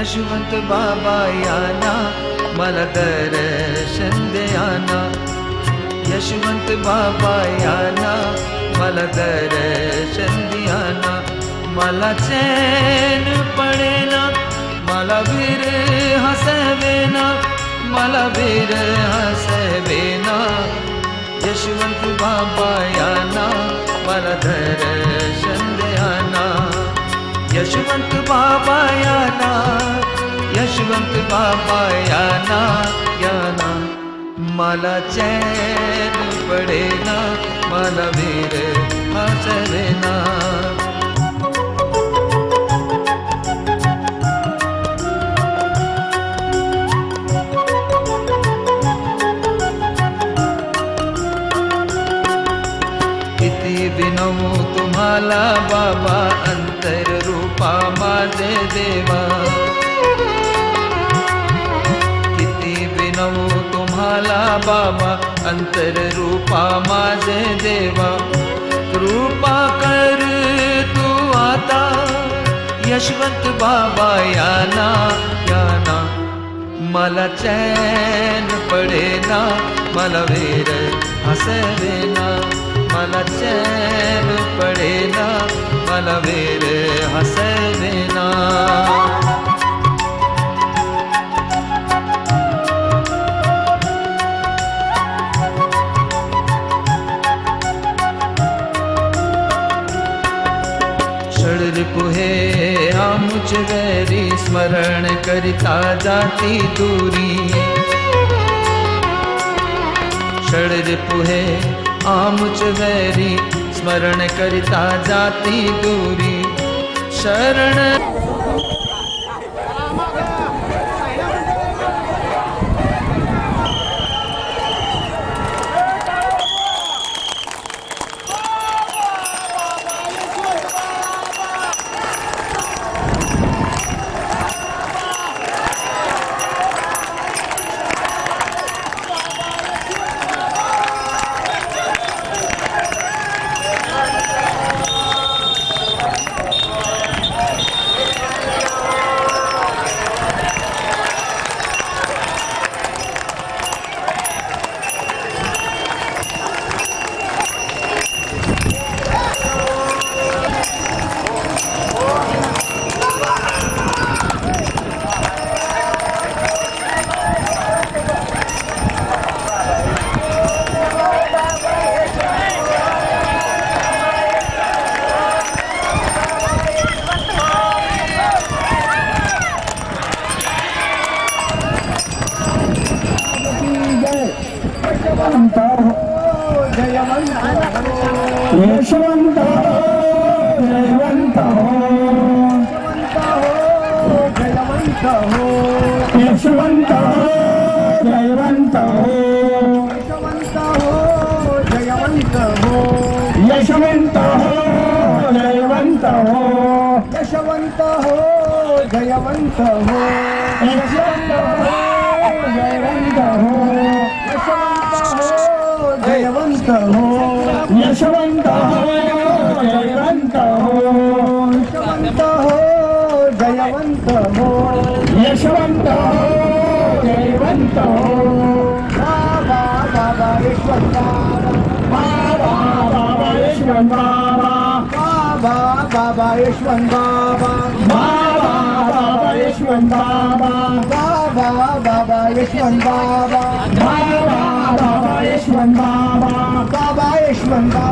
यशवंत बाबा याना मला दर्शन द्याना यशवंत बाबा याना मला दर्शन द्याना मला चैन पडेना, मला वीर हसवेना, मला वीर हसवेना। यशवंत बाबा याना मला दर्शन द्याना यशवंत बाबा या यशवंत बाबा याना ना या मला चैन पडेना मला वीर हसरेना विनवू तुम्हाला बाबा माझे देवा। किती विनवू तुम्हाला बाबा, अंतर रूपा माझे देवा। कृपा कर तू आता, यशवंत बाबा याना याना। मला चैन पडेना मला वीर हसवेना मला चैन पडेना मला वीर हसवेना षडरिपुहे आमुच वैरी स्मरण करिता जाती दूरी। षडरिपुहे आमुच वैरी स्मरण करिता जाती दूरी शरण యశవంత జయవంత యశవంత జయవంత యశవంత జయవంత యశవంత జయవంత యశవంత జయవంత जयवंत हो यशवंत जयवंत यशवंत हो जयवंत हो यशवंत जयवंत बाबा बाबा यशवंत बाबा बाबा यशवंत बाबा बाबा बाबा बाबा बाबा बाबा यशवंत बाबा बाबा बाबा यशवंत बाबा बाबा बाबा यशवंत बाबा बाबा यशवंत बाबा